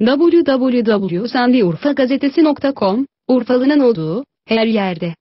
www.sendiurfagazetesi.com, Urfalı'nın olduğu, her yerde.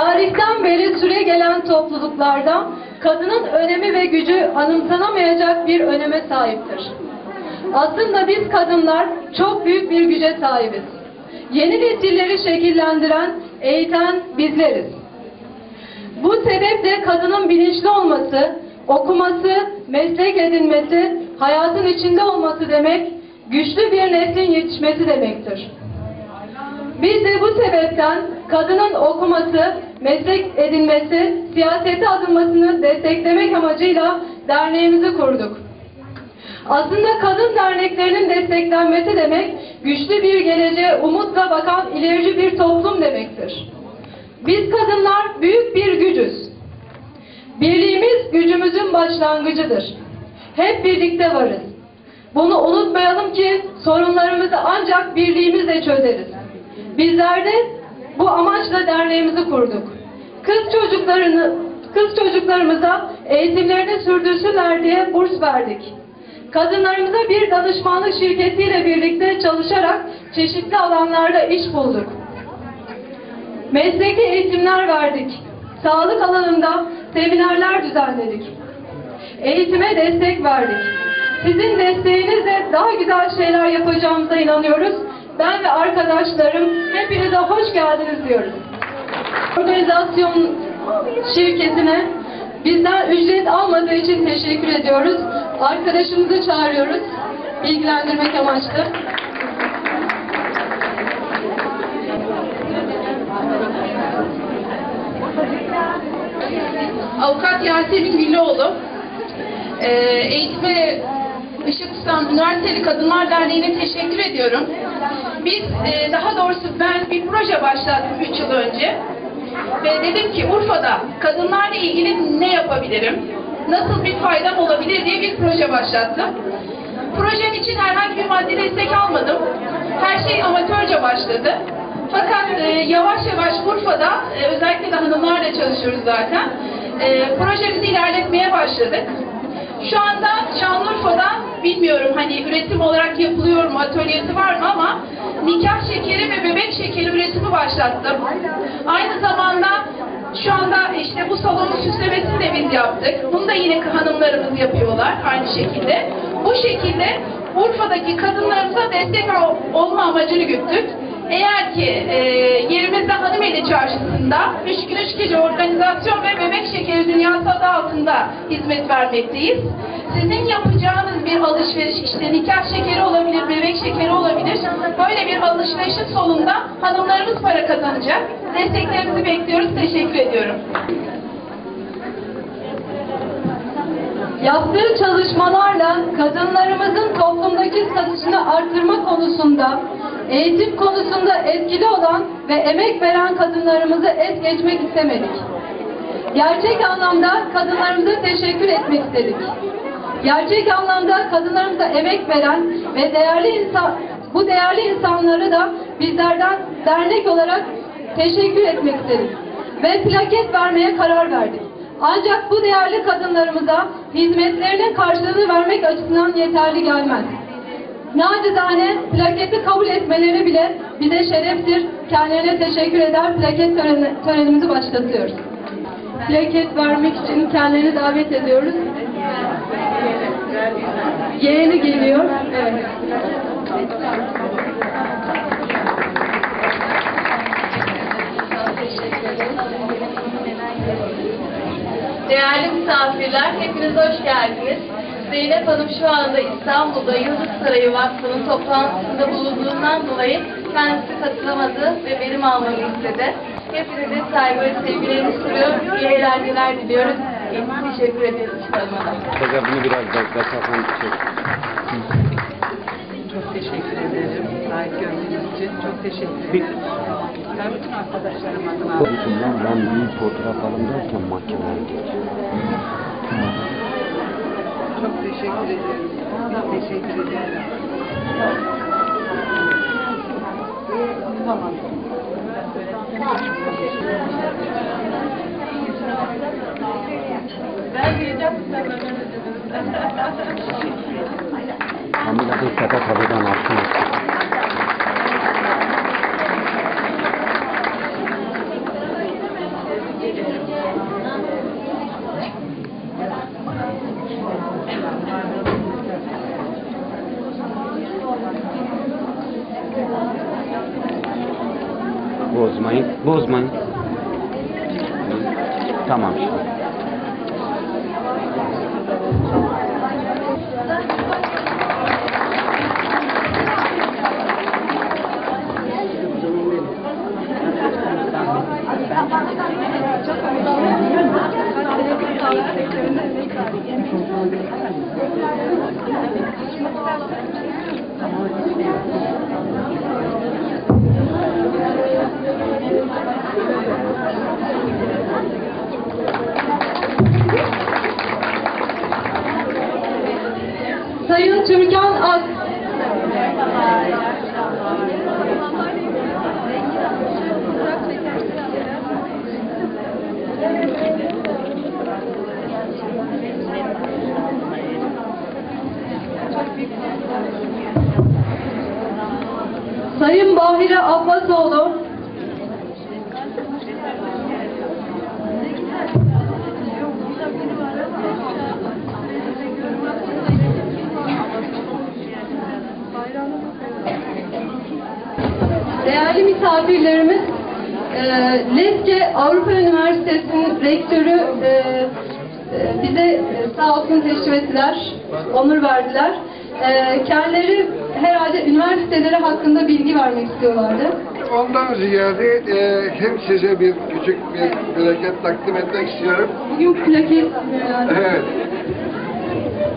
Tarihten beri süre gelen topluluklarda kadının önemi ve gücü anımsanamayacak bir öneme sahiptir. Aslında biz kadınlar çok büyük bir güce sahibiz. Yeni nesilleri şekillendiren, eğiten bizleriz. Bu sebeple kadının bilinçli olması, okuması, meslek edinmesi, hayatın içinde olması demek, güçlü bir neslin yetişmesi demektir. Biz de bu sebepten kadının okuması, meslek edinmesi, siyasete adılmasını desteklemek amacıyla derneğimizi kurduk. Aslında kadın derneklerinin desteklenmesi demek, güçlü bir geleceğe umutla bakan ilerici bir toplum demektir. Biz kadınlar büyük bir gücüz. Birliğimiz gücümüzün başlangıcıdır. Hep birlikte varız. Bunu unutmayalım ki sorunlarımızı ancak birliğimizle çözeriz. Bizler de bu amaçla derneğimizi kurduk. Kız çocuklarını kız çocuklarımıza eğitimlerini sürdürsünler diye burs verdik. Kadınlarımıza bir danışmanlık şirketiyle birlikte çalışarak çeşitli alanlarda iş bulduk. Mesleki eğitimler verdik. Sağlık alanında seminerler düzenledik. Eğitime destek verdik. Sizin desteğinizle daha güzel şeyler yapacağımıza inanıyoruz. Ben ve arkadaşlarım hepinize hoş geldiniz diyoruz. Organizasyon şirketine bizden ücret almadığı için teşekkür ediyoruz. Arkadaşımızı çağırıyoruz. Bilgilendirmek amaçlı. Avukat Yasemin Güllüoğlu. Ee, eğitime ışık tutan Üniversiteli Kadınlar Derneği'ne teşekkür ediyorum. Biz, e, daha doğrusu ben bir proje başlattım 3 yıl önce. Ve dedim ki Urfa'da kadınlarla ilgili ne yapabilirim? Nasıl bir faydam olabilir diye bir proje başlattım. Projem için herhangi bir maddi destek almadım. Her şey amatörce başladı. Fakat e, yavaş yavaş Urfa'da, e, özellikle de hanımlarla çalışıyoruz zaten, e, projemizi ilerletmeye başladık. Şu anda Şanlıurfa'da bilmiyorum hani üretim olarak yapılıyor mu, atölyesi var mı ama nikah şekeri ve bebek şekeri üretimi başlattım. Aynı zamanda şu anda işte bu salonun süslemesini de biz yaptık. Bunu da yine hanımlarımız yapıyorlar aynı şekilde. Bu şekilde Urfa'daki kadınlarımıza destek ol- olma amacını güttük. Eğer ki e, yerimizde Hanımeli Çarşısı'nda 3 gün 3 gece organizasyon ve bebek şekeri dünyası adı altında hizmet vermekteyiz. Sizin yapacağınız bir alışveriş işte nikah şekeri olabilir, bebek şekeri olabilir. Böyle bir alışverişin sonunda hanımlarımız para kazanacak. Desteklerinizi bekliyoruz. Teşekkür ediyorum. Yaptığı çalışmalarla kadınlarımızın toplumdaki statüsünü artırma konusunda, eğitim konusunda etkili olan ve emek veren kadınlarımızı es geçmek istemedik. Gerçek anlamda kadınlarımıza teşekkür etmek istedik. Gerçek anlamda kadınlarımıza emek veren ve değerli insan, bu değerli insanları da bizlerden dernek olarak teşekkür etmek istedik. Ve plaket vermeye karar verdik. Ancak bu değerli kadınlarımıza hizmetlerinin karşılığını vermek açısından yeterli gelmez. Nacizane plaketi kabul etmeleri bile bize şereftir. Kendilerine teşekkür eder. Plaket töreni, törenimizi başlatıyoruz plaket vermek için kendilerini davet ediyoruz. Yeğeni geliyor. Evet. Değerli misafirler, hepiniz hoş geldiniz. Zeynep Hanım şu anda İstanbul'da Yıldız Sarayı Vakfı'nın toplantısında bulunduğundan dolayı kendisi katılamadı ve verim almamı istedi. Hepinize saygı ve sevgilerimi sunuyorum. İyi eğlenceler diliyoruz. Teşekkür ederiz çıkarmada. Hoca bunu biraz bekleten çek. Çok teşekkür ederim. Layık gördüğünüz için çok teşekkür ederim. Ben bütün arkadaşlarım adına Konuşumdan ben bir fotoğraf alım derken makineye geçiyor. çok teşekkür ederim. Teşekkür ederim. Tamam. Diyeceğim Kamila'da sepet habiden altın açtı. Tamam şimdi. Sayın Sayın Bahire Abbasoğlu. Değerli misafirlerimiz, e, Leske Avrupa Üniversitesi'nin rektörü e, e, bize sağ olsun teşrif ettiler, onur verdiler. Kendileri herhalde üniversiteleri hakkında bilgi vermek istiyorlardı. Ondan ziyade e, hem size bir küçük bir plaket takdim etmek istiyorum. Bugün plaket yani. Evet.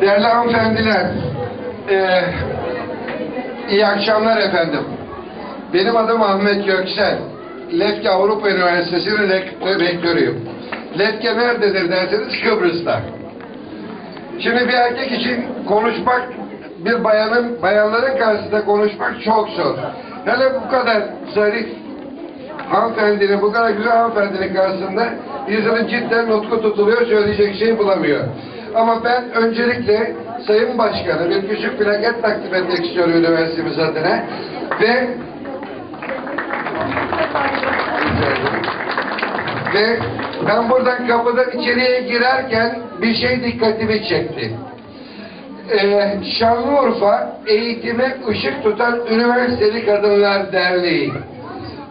Değerli hanımefendiler, e, iyi akşamlar efendim. Benim adım Ahmet Göksel. Lefke Avrupa Üniversitesi'nin rektör, rektörüyüm. Lefke nerededir derseniz Kıbrıs'ta. Şimdi bir erkek için konuşmak, bir bayanın, bayanların karşısında konuşmak çok zor. Hele bu kadar zarif hanımefendinin, bu kadar güzel hanımefendinin karşısında insanın cidden nutku tutuluyor, söyleyecek şey bulamıyor. Ama ben öncelikle Sayın Başkanı bir küçük plaket takdim etmek istiyorum üniversitemiz adına. Ve ve ben buradan kapıdan içeriye girerken bir şey dikkatimi çekti. Ee, Şanlıurfa Eğitime Işık Tutan Üniversiteli Kadınlar Derneği.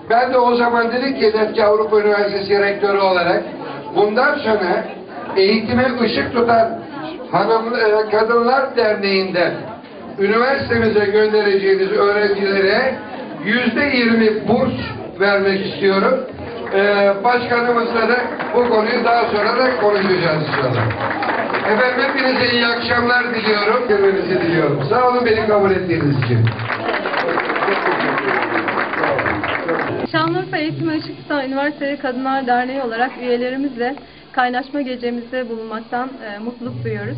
Ben de o zaman dedik ki Lefke Avrupa Üniversitesi rektörü olarak bundan sonra eğitime ışık tutan hanım e, kadınlar derneğinden üniversitemize göndereceğiniz öğrencilere yüzde yirmi burs vermek istiyorum. Ee, başkanımızla da bu konuyu daha sonra da konuşacağız inşallah. Efendim hepinize iyi akşamlar diliyorum. Görmenizi diliyorum. Sağ olun beni kabul ettiğiniz için. Şanlıurfa Eğitim Işık Tutan Üniversiteli Kadınlar Derneği olarak üyelerimizle kaynaşma gecemizde bulunmaktan e, mutluluk duyuyoruz.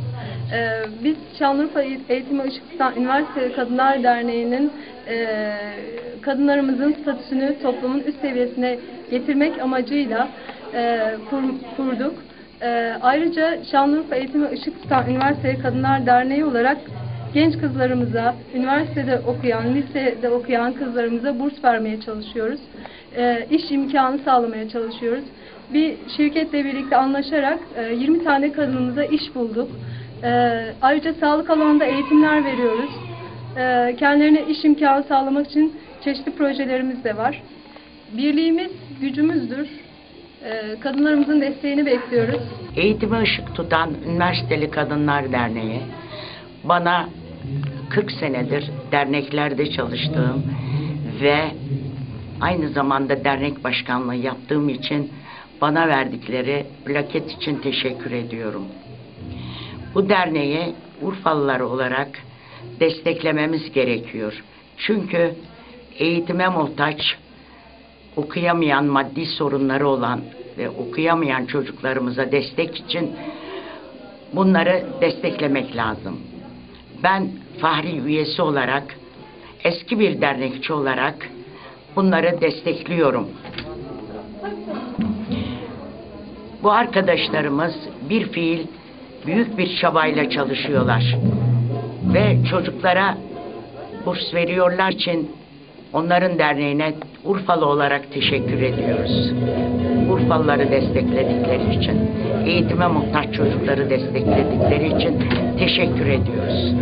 E, biz Şanlıurfa Eğitim Işık Tutan Üniversiteli Kadınlar Derneği'nin e, kadınlarımızın statüsünü toplumun üst seviyesine getirmek amacıyla e, kur- kurduk. E, ayrıca Şanlıurfa Eğitim Işık Tutan Üniversiteli Kadınlar Derneği olarak genç kızlarımıza, üniversitede okuyan, lisede okuyan kızlarımıza burs vermeye çalışıyoruz. E, iş imkanı sağlamaya çalışıyoruz. Bir şirketle birlikte anlaşarak e, 20 tane kadınımıza iş bulduk. E, ayrıca sağlık alanında eğitimler veriyoruz. E, kendilerine iş imkanı sağlamak için çeşitli projelerimiz de var. Birliğimiz gücümüzdür. E, kadınlarımızın desteğini bekliyoruz. Eğitime ışık tutan Üniversiteli Kadınlar Derneği bana 40 senedir derneklerde çalıştığım ve aynı zamanda dernek başkanlığı yaptığım için bana verdikleri plaket için teşekkür ediyorum. Bu derneği Urfalılar olarak desteklememiz gerekiyor. Çünkü eğitime muhtaç, okuyamayan, maddi sorunları olan ve okuyamayan çocuklarımıza destek için bunları desteklemek lazım. Ben Fahri üyesi olarak, eski bir dernekçi olarak bunları destekliyorum. Bu arkadaşlarımız bir fiil büyük bir çabayla çalışıyorlar. Ve çocuklara burs veriyorlar için onların derneğine Urfalı olarak teşekkür ediyoruz. Urfalıları destekledikleri için, eğitime muhtaç çocukları destekledikleri için teşekkür ediyoruz.